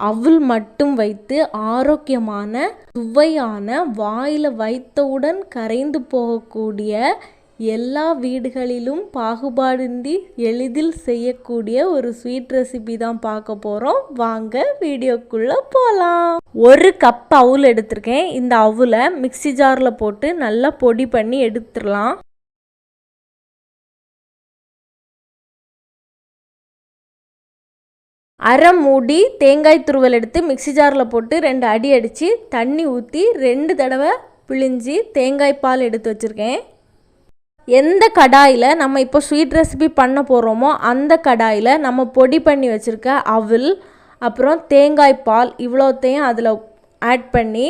அவுல் மட்டும் வைத்து ஆரோக்கியமான சுவையான வாயில் வைத்தவுடன் கரைந்து போகக்கூடிய எல்லா வீடுகளிலும் பாகுபாடின்றி எளிதில் செய்யக்கூடிய ஒரு ஸ்வீட் ரெசிபி தான் பார்க்க போகிறோம் வாங்க வீடியோக்குள்ளே போகலாம் ஒரு கப் அவுல் எடுத்திருக்கேன். இந்த அவுலை மிக்சி ஜாரில் போட்டு நல்லா பொடி பண்ணி எடுத்துடலாம். அரை மூடி தேங்காய் துருவல் எடுத்து மிக்சி ஜாரில் போட்டு ரெண்டு அடி அடித்து தண்ணி ஊற்றி ரெண்டு தடவை பிழிஞ்சி தேங்காய் பால் எடுத்து வச்சுருக்கேன். எந்த கடாயில் நம்ம இப்போ ஸ்வீட் ரெசிபி பண்ண போகிறோமோ அந்த கடாயில் நம்ம பொடி பண்ணி வச்சுருக்க அவில் அப்புறம் தேங்காய் பால் இவ்வளோத்தையும் அதில் ஆட் பண்ணி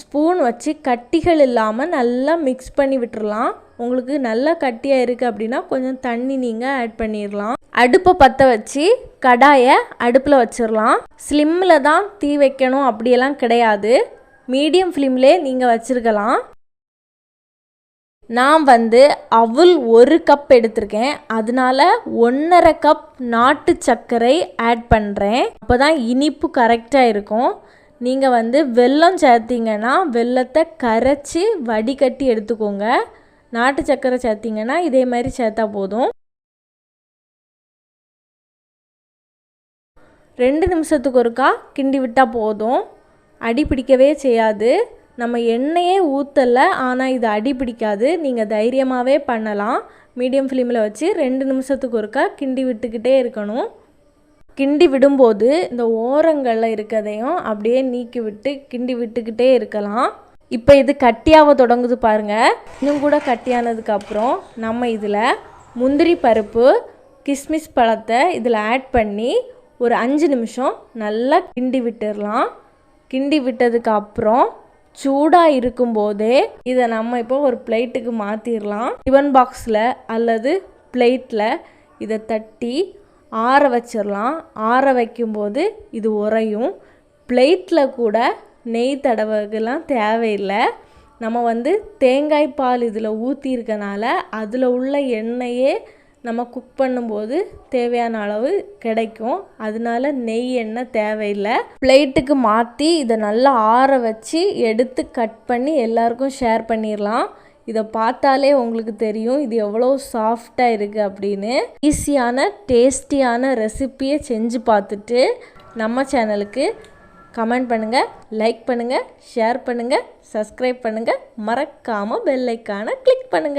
ஸ்பூன் வச்சு கட்டிகள் இல்லாமல் நல்லா மிக்ஸ் பண்ணி விட்டுறலாம். உங்களுக்கு நல்லா கட்டியாக இருக்குது அப்படின்னா கொஞ்சம் தண்ணி நீங்கள் ஆட் பண்ணிடலாம் அடுப்பை பற்ற வச்சு கடாயை அடுப்பில் வச்சிடலாம் ஸ்லிம்மில் தான் தீ வைக்கணும் அப்படியெல்லாம் கிடையாது. மீடியம் ஃப்ளேம்லே நீங்கள் வச்சுருக்கலாம். நான் வந்து அவுல் ஒரு கப் எடுத்திருக்கேன். அதனால ஒன்றரை கப் நாட்டு சர்க்கரை ஆட் பண்ணுறேன் அப்போ தான் இனிப்பு கரெக்டாக இருக்கும். நீங்கள் வந்து வெல்லம் சேர்த்திங்கன்னா வெல்லத்தை கரைச்சி வடிகட்டி எடுத்துக்கோங்க. நாட்டு சர்க்கரை சேர்த்திங்கன்னா இதே மாதிரி சேர்த்தா போதும். ரெண்டு நிமிஷத்துக்கு ஒருக்கா கிண்டி விட்டால் போதும். அடி பிடிக்கவே செய்யாது. நம்ம எண்ணெயே ஊற்றலை ஆனால் இது அடி பிடிக்காது. நீங்கள் தைரியமாகவே பண்ணலாம். மீடியம் ஃப்ளேமில் வச்சு ரெண்டு நிமிஷத்துக்கு ஒருக்கா கிண்டி விட்டுக்கிட்டே இருக்கணும். கிண்டி விடும்போது இந்த ஓரங்களில் இருக்கிறதையும் அப்படியே நீக்கி விட்டு கிண்டி விட்டுக்கிட்டே இருக்கலாம். இப்போ இது கட்டியாக தொடங்குது பாருங்கள் இன்னும் கூட கட்டியானதுக்கப்புறம் நம்ம இதில் முந்திரி பருப்பு கிஸ்மிஸ் பழத்தை இதில் ஆட் பண்ணி ஒரு அஞ்சு நிமிஷம் நல்லா கிண்டி விட்டுடலாம் கிண்டி விட்டதுக்கு அப்புறம் சூடாக இருக்கும்போதே இதை நம்ம இப்போ ஒரு பிளேட்டுக்கு மாற்றிடலாம் டிஃபன் பாக்ஸில் அல்லது பிளேட்டில் இதை தட்டி ஆற வச்சிடலாம் ஆற வைக்கும்போது இது உறையும். பிளேட்டில் கூட நெய் தடவைகள்லாம் தேவையில்லை. நம்ம வந்து தேங்காய் பால் இதில் ஊற்றிருக்கனால அதில் உள்ள எண்ணெயே நம்ம குக் பண்ணும்போது தேவையான அளவு கிடைக்கும். அதனால நெய் எண்ணெய் தேவையில்லை. பிளேட்டுக்கு மாற்றி இதை நல்லா ஆற வச்சு எடுத்து கட் பண்ணி எல்லாருக்கும் ஷேர் பண்ணிடலாம் இதை பார்த்தாலே உங்களுக்கு தெரியும் இது எவ்வளோ சாஃப்டாக இருக்குது அப்படின்னு. ஈஸியான டேஸ்டியான ரெசிப்பியை செஞ்சு பார்த்துட்டு நம்ம சேனலுக்கு கமெண்ட் பண்ணுங்கள் லைக் பண்ணுங்கள் ஷேர் பண்ணுங்கள் சப்ஸ்கிரைப் பண்ணுங்கள் மறக்காமல் பெல்லைக்கான கிளிக் பண்ணுங்கள்